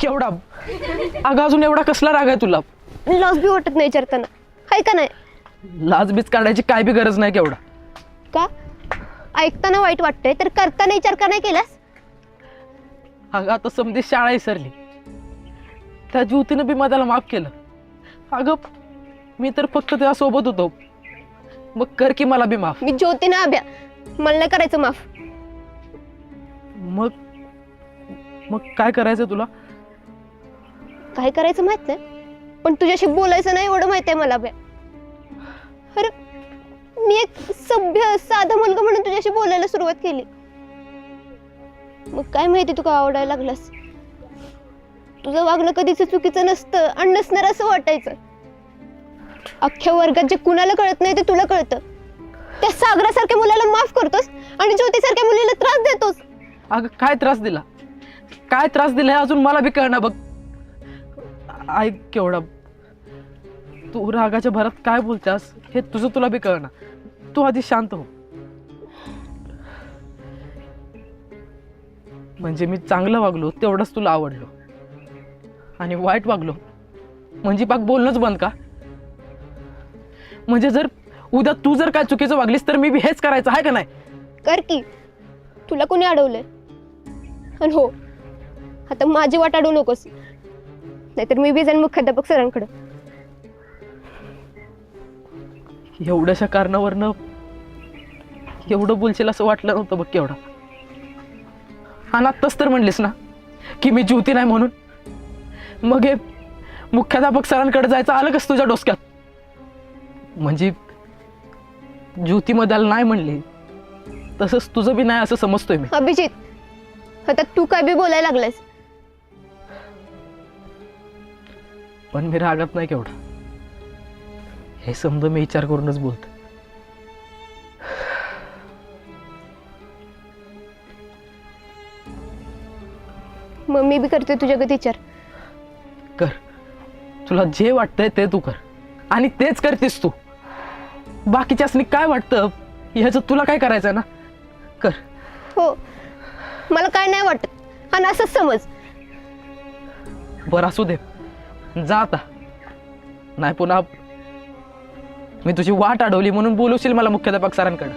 केवढा? अगं अजून एवढा कसला राग आहे तुला? लॉस बी वाटत नाही विचारताना. हाय का नाही? लाजबीज काढायची काय बी गरज नाही केवढा. का? ऐकताना वाईट वाटतंय तर करताना विचार का नाही केलास? अगं आता समधी शाळा विसरली. त्या ज्योतीनं बी मला माफ केलं. अगं मी तर फक्त त्यासोबत होतो. मग कर की मला बी माफ. मी ज्योती ना अभ्या मला नाही करायचं माफ. मग मग काय करायचं तुला? काय करायचं माहीत नाही. पण तुझ्याशी बोलायचं नाही एवढं माहीत आहे मला बे. अरे मी एक सभ्य साधा मुलगा म्हणून तुझ्याशी बोलायला सुरुवात केली. मग काय माहिती तू का आवडायला लागलास? तुझं वागणं कधीच चुकीचं नसतं आणि नसणार असं वाटायचं. अख्ख्या वर्गात जे कुणाला कळत नाही ते तुला कळतं. त्या सागरासारख्या मुलाला माफ करतोस आणि ज्योतीसारख्या मुलीला त्रास देतोस. अगं काय त्रास दिला? काय त्रास दिला अजून मला बी कळणार बघ. ऐक केवढा. तू रागाच्या भरात काय बोलतेस हे तुझं तुला बी कळणार. तू आधी शांत हो. म्हणजे मी चांगलं वागलो तेवढंच तुला आवडलो. आणि वाईट वागलो म्हणजे पाक बोलणंच बंद का? म्हणजे जर उद्या तू जर काय चुकीचं वागलीस तर मी बी हेच करायचं आहे का नाही? कर की. तुला कोणी अडवलंय? आणि हो. आता माझी वाट अडवू नकोस. नाहीतर मी बी जाईन मुख्याध्यापक सरांकडे. एवढ्याशा कारणावरनं एवढं बोलशील असं वाटलं नव्हतं बघ केवढा. आणि आत्ताच तर म्हणलीस ना की मी ज्योती नाही म्हणून. मग हे मुख्याध्यापक सरांकडे जायचं आलं कस तुझ्या डोसक्यात? म्हणजे ज्योतीमध्ये नाही म्हणली तसंच तुझं बी नाही असं समजतोय मी. अभिजित आता तू काय बी बोलायला लागलायस? पण मी रागात नाही केवढा. हे समजा मी विचार करूनच बोलतो मग मी बी करते तुझ्या गती विचार. कर. तुला जे वाटतंय ते तू कर. आणि तेच करतेस तू. बाकीच्यासनी काय वाटतं ह्याचं तुला काय करायचं ना? कर. हो. मला काय नाही वाटत. आणि असंच समज. बरं असू दे. जा आता. नाही पुन्हा मी तुझी वाट अडवली म्हणून बोलवशील मला मुख्याध्यापक सरांकडं.